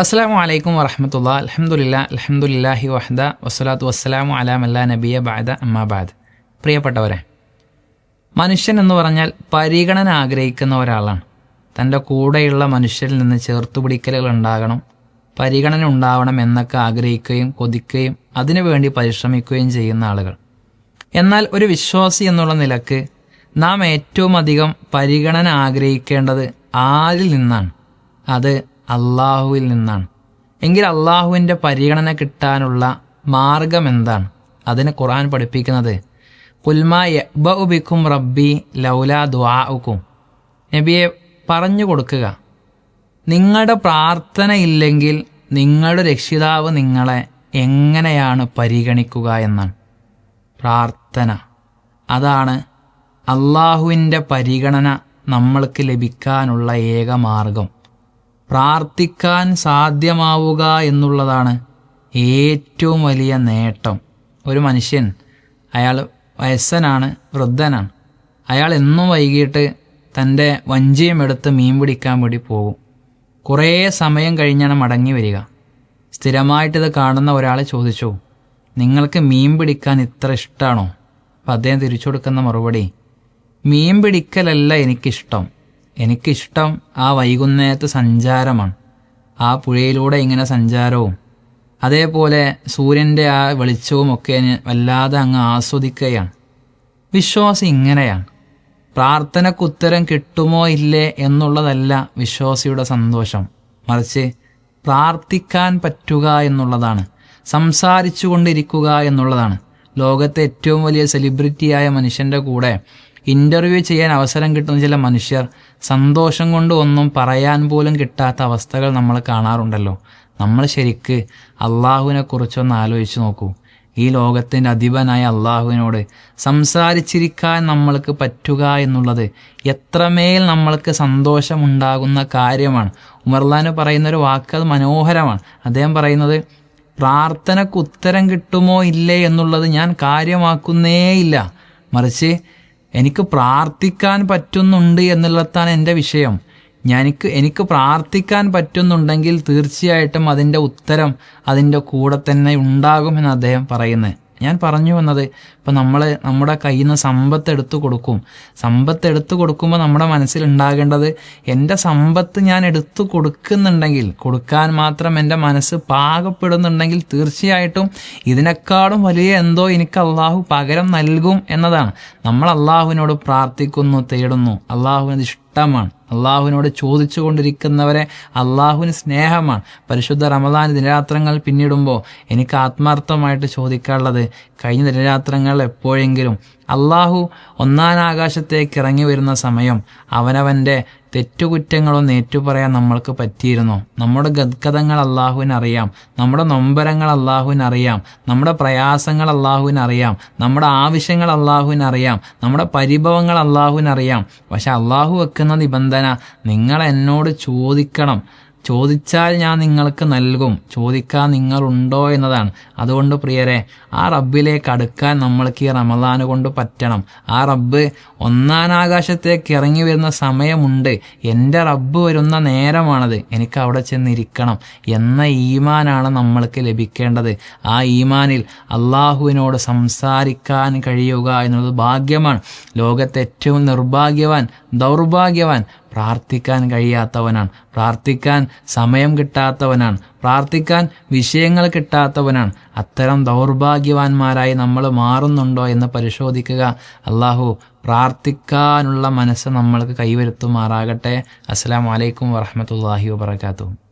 അസ്സാം വലൈക്കും വറഹമത്തുള്ള. അലഹമുല്ല അലഹമുല്ലാഹി വഹദ വസ്സലാത്തു വസ്സലാമു അലാമല്ല നബിയ ബാദ അമ്മാബാദ് പ്രിയപ്പെട്ടവരെ മനുഷ്യൻ എന്ന് പറഞ്ഞാൽ പരിഗണന ആഗ്രഹിക്കുന്ന ഒരാളാണ്. തന്റെ കൂടെയുള്ള മനുഷ്യരിൽ നിന്ന് ചേർത്തുപിടിക്കലുകൾ ഉണ്ടാകണം പരിഗണന ഉണ്ടാവണം എന്നൊക്കെ ആഗ്രഹിക്കുകയും കൊതിക്കുകയും അതിനുവേണ്ടി പരിശ്രമിക്കുകയും ചെയ്യുന്ന ആളുകൾ. എന്നാൽ ഒരു വിശ്വാസി എന്നുള്ള നിലയ്ക്ക് നാം ഏറ്റവും അധികം പരിഗണന ആഗ്രഹിക്കേണ്ടത് ആരിൽ നിന്നാണ്? അത് അള്ളാഹുവിൽ നിന്നാണ്. എങ്കിൽ അള്ളാഹുവിന്റെ പരിഗണന കിട്ടാനുള്ള മാർഗം എന്താണ്? അതിന് ഖുർആൻ പഠിപ്പിക്കുന്നത് കുൽമാ റബ്ബി ലൗലാ ദുആക്കും നബിയെ പറഞ്ഞു കൊടുക്കുക. നിങ്ങളുടെ പ്രാർത്ഥന ഇല്ലെങ്കിൽ നിങ്ങളുടെ രക്ഷിതാവ് നിങ്ങളെ എങ്ങനെയാണ് പരിഗണിക്കുക എന്നാണ്. പ്രാർത്ഥന. അതാണ് അള്ളാഹുവിന്റെ പരിഗണന നമ്മൾക്ക് ലഭിക്കാനുള്ള ഏക മാർഗം. പ്രാർത്ഥിക്കാൻ സാധ്യമാവുക എന്നുള്ളതാണ് ഏറ്റവും വലിയ നേട്ടം. ഒരു മനുഷ്യൻ അയാൾ വയസ്സനാണ് വൃദ്ധനാണ്. അയാൾ എന്നും വൈകിട്ട് തന്റെ വഞ്ചിയും എടുത്ത് മീൻ പിടിക്കാൻ വേണ്ടി പോകും. കുറേ സമയം കഴിഞ്ഞാണ് മടങ്ങി വരിക. സ്ഥിരമായിട്ടിത് കാണുന്ന ഒരാളെ ചോദിച്ചു നിങ്ങൾക്ക് മീൻ പിടിക്കാൻ ഇത്ര ഇഷ്ടമാണോ അപ്പം അദ്ദേഹം തിരിച്ചു കൊടുക്കുന്ന മറുപടി മീൻ പിടിക്കലല്ല എനിക്കിഷ്ടം. എനിക്കിഷ്ടം ആ വൈകുന്നേരത്ത് സഞ്ചാരമാണ്. ആ പുഴയിലൂടെ ഇങ്ങനെ സഞ്ചാരവും. അതേപോലെ സൂര്യന്റെ ആ വെളിച്ചവും ഒക്കെ വല്ലാതെ അങ്ങ് ആസ്വദിക്കുകയാണ്. വിശ്വാസം ഇങ്ങനെയാണ്. പ്രാർത്ഥനയ്ക്ക് ഉത്തരം കിട്ടുമോ ഇല്ലേ എന്നുള്ളതല്ല വിശ്വാസിയുടെ സന്തോഷം. മറിച്ച് പ്രാർത്ഥിക്കാൻ പറ്റുക എന്നുള്ളതാണ്. സംസാരിച്ചു കൊണ്ടിരിക്കുക എന്നുള്ളതാണ്. ലോകത്തെ ഏറ്റവും വലിയ സെലിബ്രിറ്റിയായ മനുഷ്യന്റെ കൂടെ ഇന്റർവ്യൂ ചെയ്യാൻ അവസരം കിട്ടുന്ന ചില മനുഷ്യർ സന്തോഷം കൊണ്ട് ഒന്നും പറയാൻ പോലും കിട്ടാത്ത അവസ്ഥകൾ നമ്മൾ കാണാറുണ്ടല്ലോ. നമ്മൾ ശരിക്ക് അള്ളാഹുവിനെ കുറിച്ചൊന്ന് ആലോചിച്ച് നോക്കൂ. ഈ ലോകത്തിന്റെ അധിപനായ അള്ളാഹുവിനോട് സംസാരിച്ചിരിക്കാൻ നമ്മൾക്ക് പറ്റുക എന്നുള്ളത് എത്രമേൽ നമ്മൾക്ക് സന്തോഷമുണ്ടാകുന്ന കാര്യമാണ്. ഉമർലാന് പറയുന്ന ഒരു വാക്ക് അത് മനോഹരമാണ്. അദ്ദേഹം പറയുന്നത് പ്രാർത്ഥനക്ക് ഉത്തരം കിട്ടുമോ ഇല്ലേ എന്നുള്ളത് ഞാൻ കാര്യമാക്കുന്നേയില്ല. മറിച്ച് എനിക്ക് പ്രാർത്ഥിക്കാൻ പറ്റുന്നുണ്ട് എന്നുള്ളതാണ് എന്റെ വിഷയം. ഞാനിക്ക് എനിക്ക് പ്രാർത്ഥിക്കാൻ പറ്റുന്നുണ്ടെങ്കിൽ തീർച്ചയായിട്ടും അതിന്റെ ഉത്തരം അതിന്റെ കൂടെ തന്നെ ഉണ്ടാകുമെന്ന് അദ്ദേഹം പറയുന്നത്. ഞാൻ പറഞ്ഞു വന്നത് ഇപ്പം നമ്മൾ നമ്മുടെ കയ്യിൽ നിന്ന് സമ്പത്ത് എടുത്തു കൊടുക്കും. സമ്പത്ത് എടുത്തു കൊടുക്കുമ്പോൾ നമ്മുടെ മനസ്സിൽ ഉണ്ടാകേണ്ടത് എന്റെ സമ്പത്ത് ഞാൻ എടുത്തു കൊടുക്കുന്നുണ്ടെങ്കിൽ കൊടുക്കാൻ മാത്രം എന്റെ മനസ്സ് പാകപ്പെടുന്നുണ്ടെങ്കിൽ തീർച്ചയായിട്ടും ഇതിനേക്കാളും വലിയ എന്തോ എനിക്ക് അള്ളാഹു പകരം നൽകും എന്നതാണ്. നമ്മൾ അള്ളാഹുവിനോട് പ്രാർത്ഥിക്കുന്നു തേടുന്നു. അള്ളാഹുവിന് ഇഷ്ടമാണ് അള്ളാഹുവിനോട് ചോദിച്ചു കൊണ്ടിരിക്കുന്നവരെ അള്ളാഹുവിന് സ്നേഹമാണ്. പരിശുദ്ധ റമദാൻ ദിനരാത്രങ്ങൾ പിന്നിടുമ്പോൾ എനിക്ക് ആത്മാർത്ഥമായിട്ട് ചോദിക്കാനുള്ളത് കഴിഞ്ഞ ദിനരാത്രങ്ങൾ എപ്പോഴെങ്കിലും അള്ളാഹു ഒന്നാം ആകാശത്തേക്ക് ഇറങ്ങി വരുന്ന സമയം അവനവന്റെ തെറ്റുകുറ്റങ്ങളൊന്നും ഏറ്റുപറയാൻ നമ്മൾക്ക് പറ്റിയിരുന്നു. നമ്മുടെ ഗദ്ഗതങ്ങൾ അള്ളാഹുവിനറിയാം. നമ്മുടെ നൊമ്പരങ്ങൾ അള്ളാഹുവിനറിയാം. നമ്മുടെ പ്രയാസങ്ങൾ അള്ളാഹുവിനറിയാം. നമ്മുടെ ആവശ്യങ്ങൾ അള്ളാഹുവിനറിയാം. നമ്മുടെ പരിഭവങ്ങൾ അള്ളാഹുവിനറിയാം. പക്ഷെ അള്ളാഹു വെക്കുന്ന നിബന്ധന നിങ്ങൾ എന്നോട് ചോദിക്കണം. ചോദിച്ചാൽ ഞാൻ നിങ്ങൾക്ക് നൽകും. ചോദിക്കാൻ നിങ്ങളുണ്ടോ എന്നതാണ്. അതുകൊണ്ട് പ്രിയരെ ആ റബ്ബിലേക്ക് അടുക്കാൻ നമ്മൾക്ക് ഈ റമദാന് കൊണ്ട് പറ്റണം. ആ റബ്ബ് ഒന്നാം ആകാശത്തേക്ക് ഇറങ്ങി വരുന്ന സമയമുണ്ട്. എന്റെ റബ്ബ് വരുന്ന നേരമാണത്. എനിക്ക് അവിടെ ചെന്നിരിക്കണം എന്ന ഈമാനാണ് നമ്മൾക്ക് ലഭിക്കേണ്ടത്. ആ ഈമാനിൽ അള്ളാഹുവിനോട് സംസാരിക്കാൻ കഴിയുക എന്നുള്ളത് ഭാഗ്യമാണ്. ലോകത്തെ ഏറ്റവും നിർഭാഗ്യവാൻ ദൗർഭാഗ്യവാൻ പ്രാർത്ഥിക്കാൻ കഴിയാത്തവനാണ്. പ്രാർത്ഥിക്കാൻ സമയം കിട്ടാത്തവനാണ്. പ്രാർത്ഥിക്കാൻ വിഷയങ്ങൾ കിട്ടാത്തവനാണ്. അത്തരം ദൗർഭാഗ്യവാന്മാരായി നമ്മൾ മാറുന്നുണ്ടോ എന്ന് പരിശോധിക്കുക. അള്ളാഹു പ്രാർത്ഥിക്കാനുള്ള മനസ്സ് നമ്മൾക്ക് കൈവരുത്തുമാറാകട്ടെ. അസ്സാം വലൈക്കും വറഹമത്തല്ലാഹി വാബർക്കാത്തു